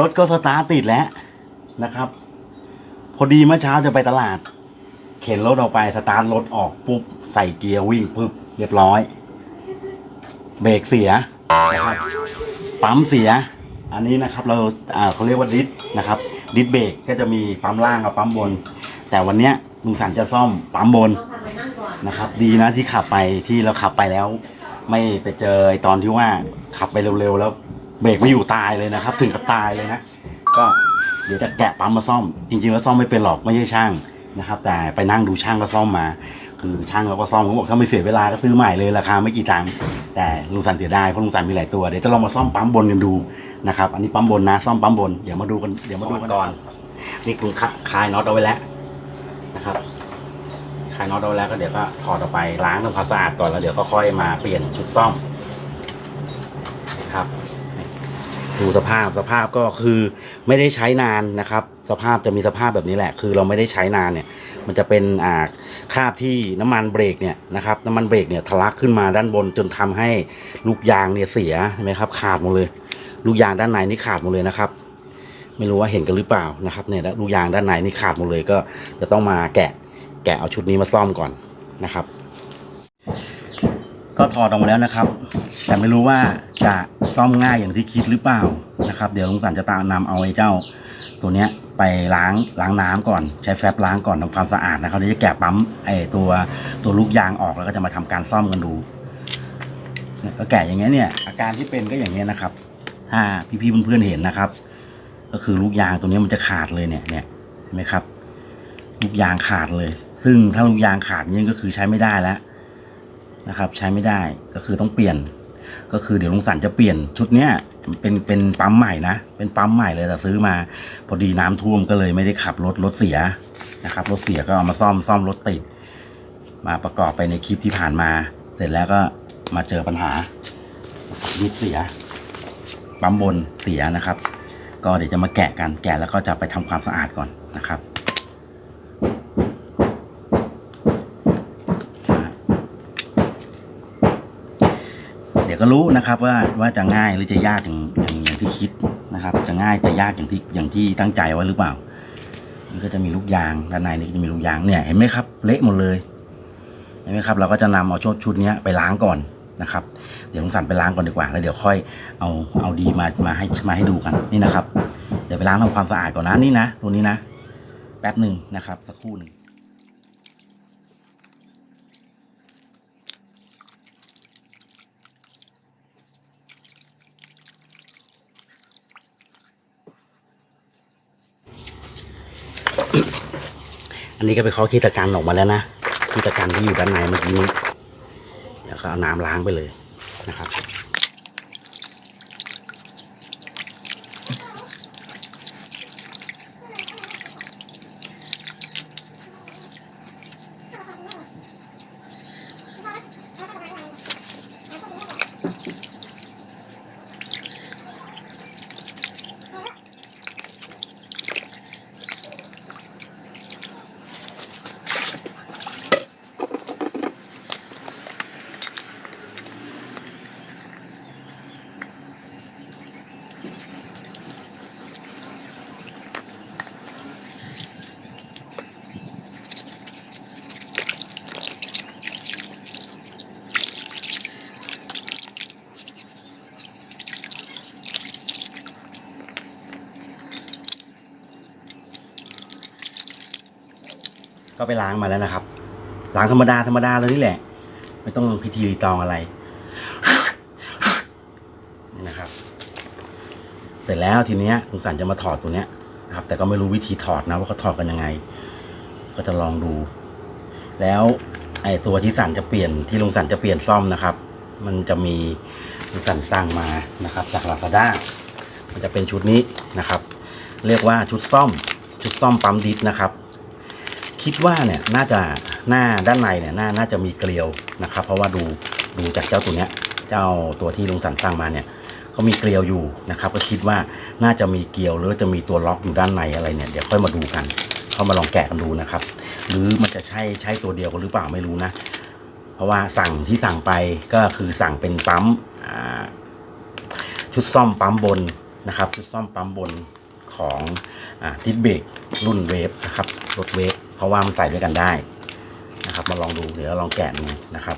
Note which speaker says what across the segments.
Speaker 1: รถก็สตาร์ทติดแล้วนะครับ พอดีเมื่อเช้าจะไปตลาด เข็นรถออกไปสตาร์ทรถออกปุ๊บใส่เกียร์วิ่งปุ๊บเรียบร้อย เบรกเสียนะครับปั๊มเสีย อันนี้นะครับเราอ่าเขาเรียกว่าดิสนะครับดิสเบรกก็จะมีปั๊มล่างกับปั๊มบน แต่วันเนี้ยลุงสันจะซ่อมปั๊มบน
Speaker 2: นะ
Speaker 1: ครับ ดีนะที่ขับไปที่เราขับไปแล้ว ไม่ไปเจอตอนที่ว่าขับไปเร็วๆแล้ว เบรกไม่อยู่ตายเลยนะครับ ถึงกับตายเลยนะ ก็เดี๋ยวจะแกะปั๊มมาซ่อม จริง ๆ แล้วซ่อมไม่เป็นหรอกไม่ใช่ช่างนะครับ แต่ไปนั่งดูช่างก็ซ่อมมา คือช่างเราก็ซ่อมเขาบอกถ้าไม่เสียเวลาก็ซื้อใหม่เลยราคาไม่กี่ตังค์แต่ลุงสันเสียดายเพราะลุงสันมีหลายตัวเดี๋ยวจะลองมาซ่อมปั๊มบนกันดูนะครับอันนี้ปั๊มบนนะซ่อมปั๊มบนเดี๋ยวมาดูกันเดี๋ยวมาดูกันก่อนนี่ลุงคลายน็อตเอาไว้แล้วนะครับคลายน็อตเอาไว้แล้วก็เดี๋ยวก็ถอดออกไปล้างทำความสะอาดก่อนแล้วเดี๋ยวก็ค่อยมาเปลี่ยนชุดซ่อมนะครับ ดูสภาพสภาพก็คือไม่ได้ใช้นานนะครับ สภาพจะมีสภาพแบบนี้แหละ คือเราไม่ได้ใช้นานเนี่ย มันจะเป็นอ่าคราบที่น้ำมันเบรกเนี่ยนะครับน้ำมันเบรกเนี่ยทะลักขึ้นมาด้านบนจนทำให้ลูกยางเนี่ยเสียใช่ไหมครับ ขาดหมดเลย ลูกยางด้านในนี่ขาดหมดเลยนะครับ ไม่รู้ว่าเห็นกันหรือเปล่านะครับเนี่ยลูกยางด้านในนี่ขาดหมดเลยก็จะต้องมาแกะแกะเอาชุดนี้มาซ่อมก่อนนะครับ ก็ถอดออกมาแล้วนะครับ แต่ไม่รู้ว่า จะซ่อมง่ายอย่างที่คิดหรือเปล่านะครับ เดี๋ยวลุงสันจะตามนำเอาไอ้เจ้า ตัวเนี้ยไปล้างล้างน้ำก่อนใช้แฟบล้างก่อนทำความสะอาดนะครับเดี๋ยวจะแกะปั๊มไอ้ตัวตัวลูกยางออกแล้วก็จะมาทำการซ่อมกันดูก็แกะอย่างเงี้ยเนี่ยอาการที่เป็นก็อย่างเงี้ยนะครับ ถ้าพี่ๆเพื่อนๆเห็นนะครับ ก็คือลูกยางตัวนี้มันจะขาดเลยเนี่ยเนี่ยเห็นไหมครับ ลูกยางขาดเลย ซึ่งถ้าลูกยางขาดเนี่ยก็คือใช้ไม่ได้แล้วนะครับ ใช้ไม่ได้ก็คือต้องเปลี่ยน ก็คือเดี๋ยวลุงสันจะเปลี่ยนชุดเนี้ยเป็นเป็นปั๊มใหม่นะเป็นปั๊มใหม่เลยแต่ซื้อมา พอดีน้ำท่วมก็เลยไม่ได้ขับรถรถเสียนะครับรถเสียก็เอามาซ่อมซ่อมรถติด มาประกอบไปในคลิปที่ผ่านมา เสร็จแล้วก็มาเจอปัญหาดิสเสียปั๊มบนเสียนะครับ ก็เดี๋ยวจะมาแกะกันแกะแล้วก็จะไปทำความสะอาดก่อนนะครับ ดี๋ยวก็รู้นะครับว่าว่าจะง่ายหรือจะยากอย่างอย่างอย่างที่คิดนะครับ จะง่ายจะยากอย่างที่อย่างที่ตั้งใจไว้หรือเปล่า นี่ก็จะมีลูกยางด้านในนี่ก็จะมีลูกยางเนี่ยเห็นไหมครับ เละหมดเลยเห็นไหมครับ เราก็จะนำเอาชุดชุดนี้ไปล้างก่อนนะครับ เดี๋ยวลุงสันไปล้างก่อนดีกว่า แล้วเดี๋ยวค่อยเอาเอาดีมามาให้มาให้ดูกันนี่นะครับ เดี๋ยวไปล้างทำความสะอาดก่อนนะนี่นะ ตัวนี้นะ แป๊บหนึ่งนะครับ สักครู่หนึ่ง อันนี้ก็ไปเคาะคีตะกันออกมาแล้วนะคีตะกันที่อยู่ด้านในเมื่อกี้นี้เดี๋ยวก็เอาน้ำล้างไปเลยนะครับ ไปล้างมาแล้วนะครับ ล้างธรรมดาธรรมดาเลยนี่แหละ ไม่ต้องพิธีรีตองอะไรนี่นะครับ เสร็จแล้วทีเนี้ยลุงสันจะมาถอดตัวเนี้ยนะครับ แต่ก็ไม่รู้วิธีถอดนะว่าเขาถอดกันยังไง ก็จะลองดู แล้วไอ้ตัวที่สันจะเปลี่ยนที่ลุงสันจะเปลี่ยนซ่อมนะครับ มันจะมีลุงสันสั่งมานะครับ จากลาซาด้ามันจะเป็นชุดนี้นะครับ เรียกว่าชุดซ่อม ชุดซ่อมปั๊มดิสนะครับ คิดว่าเนี่ยน่าจะหน้าด้านในเนี่ยน่าน่าจะมีเกลียวนะครับ เพราะว่าดูดูจากเจ้าตัวเนี้ยเจ้าตัวที่ลุงสันสร้างมาเนี่ยเขามีเกลียวอยู่นะครับ ก็คิดว่าน่าจะมีเกลียวหรือจะมีตัวล็อกอยู่ด้านในอะไรเนี่ยเดี๋ยวค่อยมาดูกันเข้ามาลองแกะกันดูนะครับ หรือมันจะใช่ใช่ตัวเดียวกันหรือเปล่าไม่รู้นะ เพราะว่าสั่งที่สั่งไปก็คือสั่งเป็นปั๊มชุดซ่อมปั๊มบนนะครับชุดซ่อมปั๊มบนของอ่าดิสเบรกรุ่นเวฟนะครับรถเวฟ เพราะว่ามันใส่ด้วยกันได้นะครับ มาลองดูเดี๋ยวเราลองแกะดูนะครับ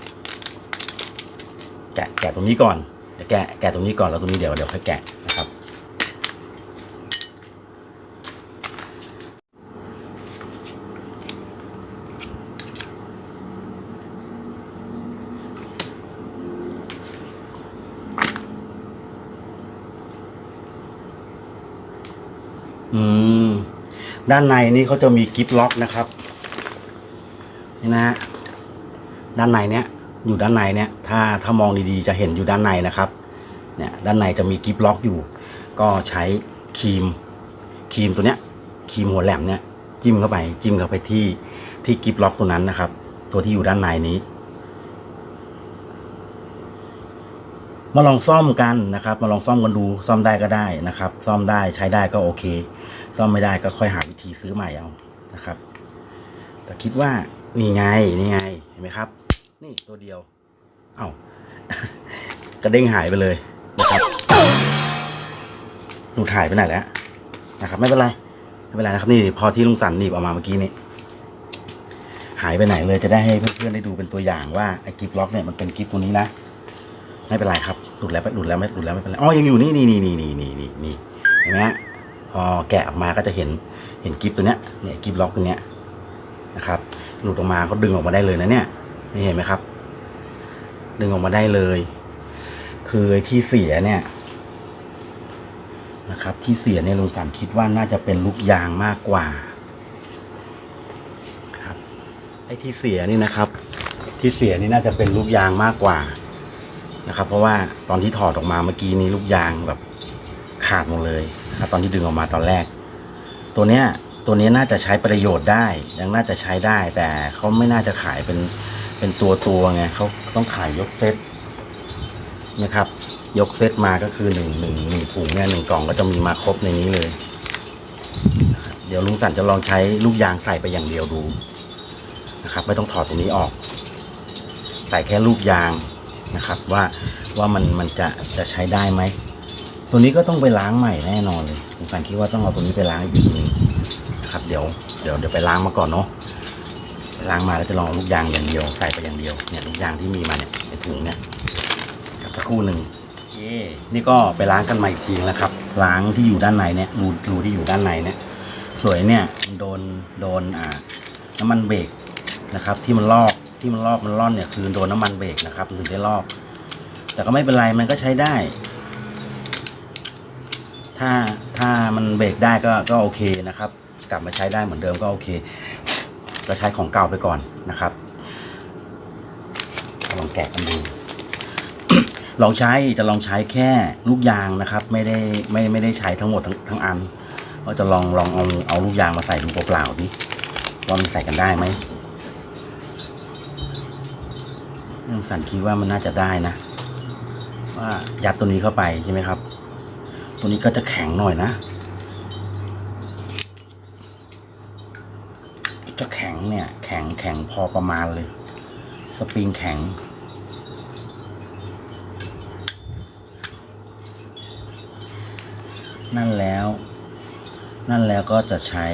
Speaker 1: แกะแกะตรงนี้ก่อนเดี๋ยวแกะแกะตรงนี้ก่อนแล้วตรงนี้เดี๋ยวเดี๋ยวค่อยแกะนะครับ อืม ด้านในนี่เขาจะมีกิฟล็อกนะครับนี่นะฮะด้านในเนี้ยอยู่ด้านในเนี้ยถ้าถ้ามองดีๆจะเห็นอยู่ด้านในนะครับเนี่ยด้านในจะมีกิฟล็อกอยู่ ก็ใช้ครีมครีมตัวเนี้ยครีมหัวแหลมเนี่ยจิ้มเข้าไปจิ้มเข้าไปที่ที่กิฟล็อกตัวนั้นนะครับ ตัวที่อยู่ด้านในนี้ มาลองซ่อมกันนะครับ มาลองซ่อมกันดูซ่อมได้ก็ได้นะครับ ซ่อมได้ใช้ได้ก็โอเค ซ่อมไม่ได้ก็ค่อยหาวิธีซื้อใหม่เอานะครับ แต่คิดว่านี่ไงนี่ไงเห็นไหมครับ นี่ตัวเดียว เอา้ากระเด้งหายไปเลยนะครับหลุดหายไปไหนแล้วนะครับ ไม่เป็นไรไม่เป็นไรนะครับนี่พอที่ลุงสันหนีบออกมาเมื่อกี้นี่หายไปไหนเลยจะได้ให้เพื่อนๆได้ดูเป็นตัวอย่างว่าไอ้กิฟล็อกเนี่ยมันเป็นกิฟตัวนี้นะ ไม่เป็นไรครับหลุดแล้วหลุดแล้วไม่หลุดแล้วไม่เป็นไรอ๋อยังอยู่นี่นี่นี่นี่นี่นี่นี่นี่เห็นไหมฮะพอแกะออกมาก็จะเห็นเห็นกิฟตัวเนี้ยเนี่ยกิฟล็อกตัวเนี้ยนะครับหลุดออกมาก็ดึงออกมาได้เลยนะเนี่ยนี่เห็นไหมครับ ดึงออกมาได้เลย คือไอ้ที่เสียเนี่ยนะครับ ที่เสียเนี่ยลุงสันคิดว่าน่าจะเป็นลูกยางมากกว่าครับไอ้ที่เสียนี่นะครับ ที่เสียนี่น่าจะเป็นลูกยางมากกว่า นะครับ เพราะว่าตอนที่ถอดออกมาเมื่อกี้นี้ลูกยางแบบขาดหมดเลยนะครับตอนที่ดึงออกมาตอนแรก ตัวเนี้ยตัวนี้น่าจะใช้ประโยชน์ได้ ยังน่าจะใช้ได้ แต่เขาไม่น่าจะขายเป็นเป็นตัวตัวไงเขาต้องขายยกเซตนะครับ ยกเซตมาก็คือหนึ่งหนึ่งหนึ่งถุงเนี่ยหนึ่งกล่องก็จะมีมาครบในนี้เลย เดี๋ยวลุงสันจะลองใช้ลูกยางใส่ไปอย่างเดียวดูนะครับ ไม่ต้องถอดตรงนี้ออก ใส่แค่ลูกยาง นะครับว่าว่ามันมันจะจะใช้ได้ไหมตัวนี้ก็ต้องไปล้างใหม่แน่นอนเลยผมสันคิดว่าต้องเอาตัวนี้ไปล้างอีกทีนึงนะครับเดี๋ยวเดี๋ยวเดี๋ยวไปล้างมาก่อนเนาะไปล้างมาแล้วจะลองเอาลูกยางอย่างเดียวใส่ไปอย่างเดียวเนี่ยลูกยางที่มีมาเนี่ยในถุงเนี่ยครับสักครู่หนึ่งเย่นี่ก็ไปล้างกันใหม่อีกทีนะครับ ล้างที่อยู่ด้านในเนี่ยรูรูที่อยู่ด้านในเนี่ยสวยเนี่ยโดนโดนอ่าน้ำมันเบรกนะครับ ที่มันลอก ที่มันลอกมันร่อนเนี่ยคือโดนน้ำมันเบรกนะครับถึงได้ลอก แต่ก็ไม่เป็นไรมันก็ใช้ได้ ถ้าถ้ามันเบรกได้ก็ก็โอเคนะครับ กลับมาใช้ได้เหมือนเดิมก็โอเคก็ใช้ของเก่าไปก่อนนะครับลองแกะกันดูลองใช้จะลองใช้แค่ลูกยางนะครับ ไม่ได้ไม่ไม่ได้ใช้ทั้งหมดทั้งทั้งอันก็จะลองลองเอาเอาลูกยางมาใส่ดูเปล่าๆดิว่ามันใส่กันได้ไหม ลุงสันคิดว่ามันน่าจะได้นะ ว่ายัดตัวนี้เข้าไปใช่ไหมครับ ตัวนี้ก็จะแข็งหน่อยนะ จะแข็งเนี่ย แข็งแข็งพอประมาณเลย สปริงแข็งนั่นแล้ว นั่นแล้วก็จะใช้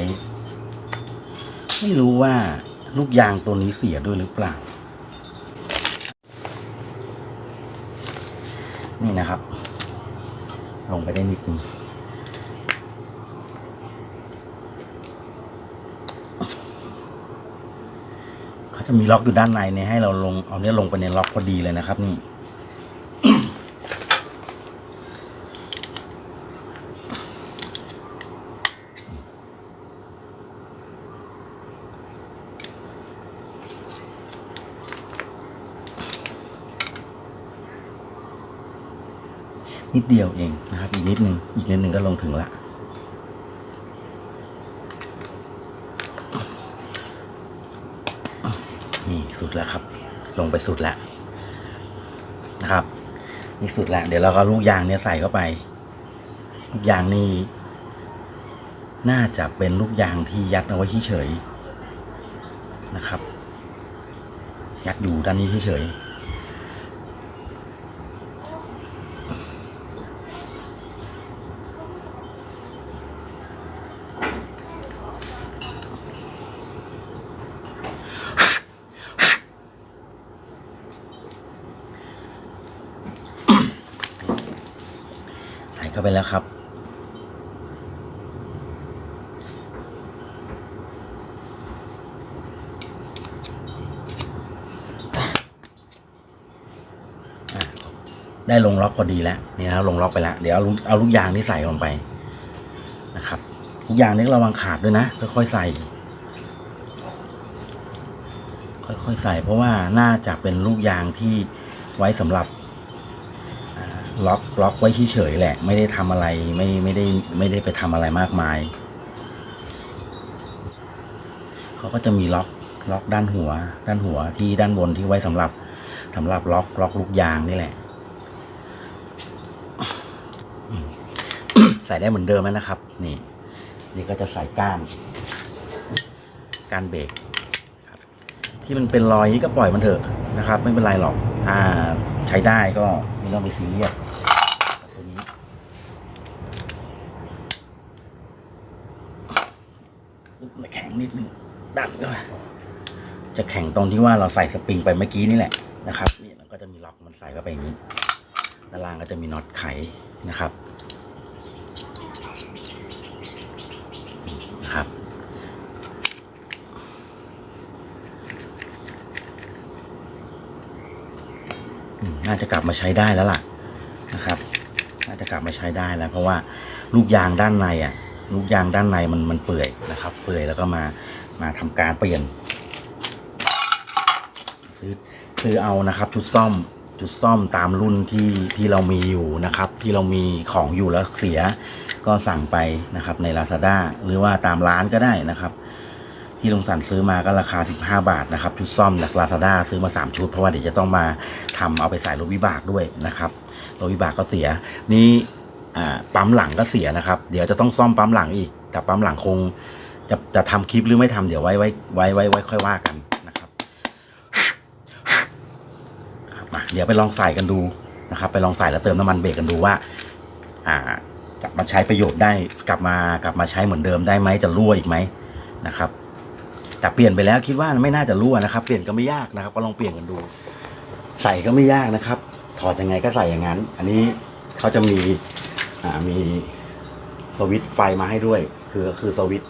Speaker 1: ไม่รู้ว่าลูกยางตัวนี้เสียด้วยหรือเปล่า นี่นะครับ ลงไปได้นิดนึงเขาจะมีล็อกอยู่ด้านในเนี่ยให้เราลงเอาเนี้ยลงไปในล็อกพอดีเลยนะครับนี่ นิดเดียวเองนะครับ อีกนิดนึงอีกนิดนึงก็ลงถึงละนี่สุดแล้วครับ ลงไปสุดแล้วนะครับนี่สุดแล้วเดี๋ยวเราก็ลูกยางเนี่ยใส่เข้าไป ลูกยางนี่น่าจะเป็นลูกยางที่ยัดเอาไว้เฉยๆนะครับ ยัดอยู่ด้านนี้เฉยๆ เข้าไปแล้วครับ ได้ลงล็อกพอดีแล้วนี่นะลงล็อกไปแล้ว เดี๋ยวเอาลูกเอาลูกยางนี่ใส่ลงไปนะครับลูกยางนี้ระวังขาดด้วยนะค่อยๆใส่ ค่อยๆใส่ เพราะว่าน่าจะเป็นลูกยางที่ไว้สำหรับ ล็อกล็อกไว้เฉยๆแหละ ไม่ได้ทำอะไรไม่ไม่ได้ไม่ได้ไปทำอะไรมากมายเขาก็จะมีล็อกล็อกด้านหัว ด้านหัวที่ด้านบนที่ไว้สำหรับสำหรับล็อกล็อกลูกยางนี่แหละ ใส่ได้เหมือนเดิมแล้วนะครับ นี่ นี่ก็จะใส่ก้านก้านเบรกที่มันเป็นรอยนี้ก็ปล่อยมันเถอะนะครับ ไม่เป็นไรหรอก ถ้าใช้ได้ก็ไม่ต้องไปซีเรียสกับตัวนี้แข็งนิดนึง ดันก็จะแข็งตรงที่ว่าเราใส่สปริงไปเมื่อกี้นี่แหละนะครับนี่มันก็จะมีล็อกมันใส่เข้าไปอย่างนี้ด้านล่างก็จะมีน็อตไขนะครับนะครับอืมน่าจะกลับมาใช้ได้แล้วล่ะนะครับ น่าจะกลับมาใช้ได้แล้ว เพราะว่าลูกยางด้านในอะ ลูกยางด้านในมันมันเปื่อยนะครับ เปื่อยแล้วก็มา มาทำการเปลี่ยน ซื้อซื้อเอานะครับ ชุดซ่อมชุดซ่อมตามรุ่นที่ที่เรามีอยู่นะครับ ที่เรามีของอยู่แล้วเสีย ก็สั่งไปนะครับใน Lazada หรือว่าตามร้านก็ได้นะครับ ที่ลงสันซื้อมาก็ราคา 15 บาทนะครับชุดซ่อมจาก Lazada ซื้อมา 3 ชุด เพราะว่าเดี๋ยวจะต้องมาทำเอาไปใส่รถวิบากด้วยนะครับรถวิบากก็เสีย นี่ปั๊มหลังก็เสียนะครับ เดี๋ยวจะต้องซ่อมปั๊มหลังอีก แต่ปั๊มหลังคง จะจะทำคลิปหรือไม่ทำเดี๋ยวไว้ไว้ไว้ไว้ไว้ค่อยว่ากันนะครับมาเดี๋ยวไปลองใส่กันดูนะครับ ไปลองใส่แล้วเติมน้ำมันเบรกกันดูว่า อ่ากลับมาใช้ประโยชน์ได้กลับมากลับมาใช้เหมือนเดิมได้ไหมจะรั่วอีกไหมนะครับ แต่เปลี่ยนไปแล้วคิดว่าไม่น่าจะรั่วนะครับ เปลี่ยนก็ไม่ยากนะครับ ก็ลองเปลี่ยนกันดู ใส่ก็ไม่ยากนะครับ ถอดยังไงก็ใส่อย่างนั้น อันนี้เขาจะมีอ่ามีสวิตไฟมาให้ด้วย คือคือสวิต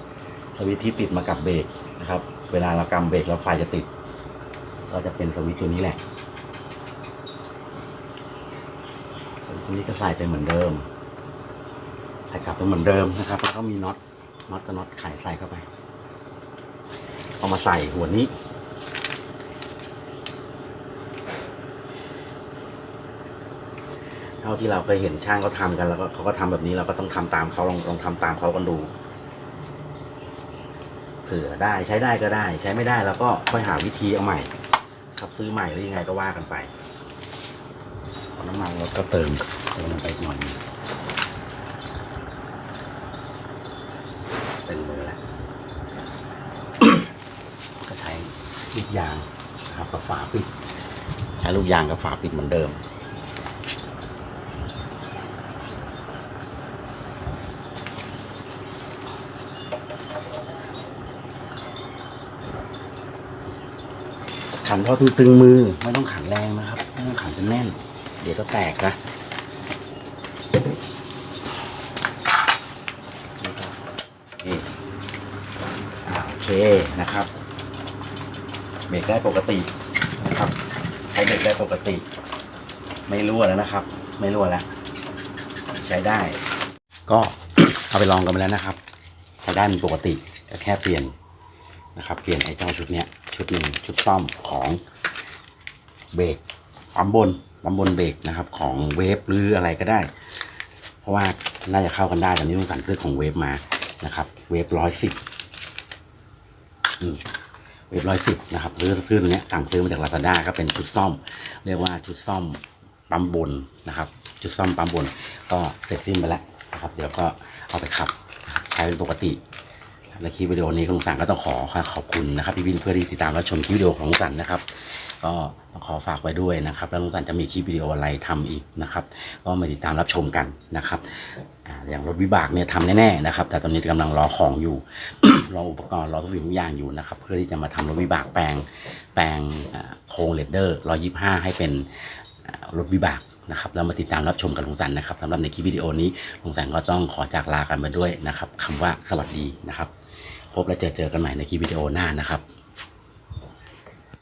Speaker 1: สวิตช์ที่ติดมากับเบรกนะครับ เวลาเรากำเบรกแล้วไฟจะติด ก็จะเป็นสวิตช์ตัวนี้แหละสวิตช์ตัวนี้ก็ใส่ไปเหมือนเดิม ใส่กลับไปเหมือนเดิมนะครับ แล้วก็มีน็อต น็อตกับน็อตไขใส่เข้าไป เอามาใส่หัวนี้เท่าที่เราเคยเห็นช่างเขาทำกันแล้วก็เขาก็ทำแบบนี้เราก็ต้องทำตามเขาลองลองทำตามเขากันดู เผื่อได้ใช้ได้ก็ได้ ใช้ไม่ได้แล้วก็ค่อยหาวิธีเอาใหม่ ครับซื้อใหม่หรือยังไงก็ว่ากันไปน้ำมันรถก็เติมเติมไปหน่อยเป็นมือแล้วก็ใช้ลูกยางนะครับกับฝาปิดใช้ลูกยางกับฝาปิดเหมือนเดิม ขันพอตึงๆมือไม่ต้องขันแรงนะครับไม่ต้องขันจนแน่น เดี๋ยวจะแตกนะนี่โอเคนะครับเบรกได้ปกตินะครับใช้เบรกได้ปกติ ไม่รั่วแล้วนะครับ ไม่รั่วแล้ว ใช้ได้ ก็เอาไปลองกันไปแล้วนะครับ ใช้ได้เป็นปกติก็แค่เปลี่ยนนะครับ เปลี่ยนไอ้เจ้าชุดเนี้ย ชุดหนึ่งชุดซ่อมของเบรกปั๊มบนปั๊มบนเบรกนะครับ ของเวฟหรืออะไรก็ได้ เพราะว่าน่าจะเข้ากันได้ตอนนี้ลุงสั่งซื้อของเวฟมานะครับ เวฟร้อยสิบเวฟร้อยสิบนะครับซื้อซื้อตัวนี้สั่งซื้อมาจากลาซาด้าก็เป็นชุดซ่อม เรียกว่าชุดซ่อมปั๊มบนนะครับชุดซ่อมปั๊มบน ก็เสร็จสิ้นไปแล้วนะครับ เดี๋ยวก็เอาไปขับ ใช้เป็นปกติ และคลิปวิดีโอนี้คุณสันก็ต้องขอขอบคุณนะครับพี่วินเพื่อที่ติดตามและชมคลิปวิดีโอของสันนะครับ ก็ขอฝากไว้ด้วยนะครับ แล้วลุงสันจะมีคลิปวิดีโออะไรทำอีกนะครับ ก็มาติดตามรับชมกันนะครับอย่างรถวิบากเนี่ยทำแน่ๆนะครับ แต่ตอนนี้กำลังรอของอยู่ รออุปกรณ์รอทุกสิ่งทุกอย่างอยู่นะครับ เพื่อที่จะมาทำรถวิบากแปลงแปลงโครงเลดเดอร์ร้อยยี่ห้าให้เป็นรถวิบากนะครับแล้วมาติดตามรับชมกับลุงสันนะครับสำหรับในคลิปวิดีโอนี้ลุงสันก็ต้องขอจากลากันไปด้วยนะครับคำว่าสวัสดีนะครับ พบและเจอเจอกันใหม่ในคลิปวิดีโอหน้านะครับ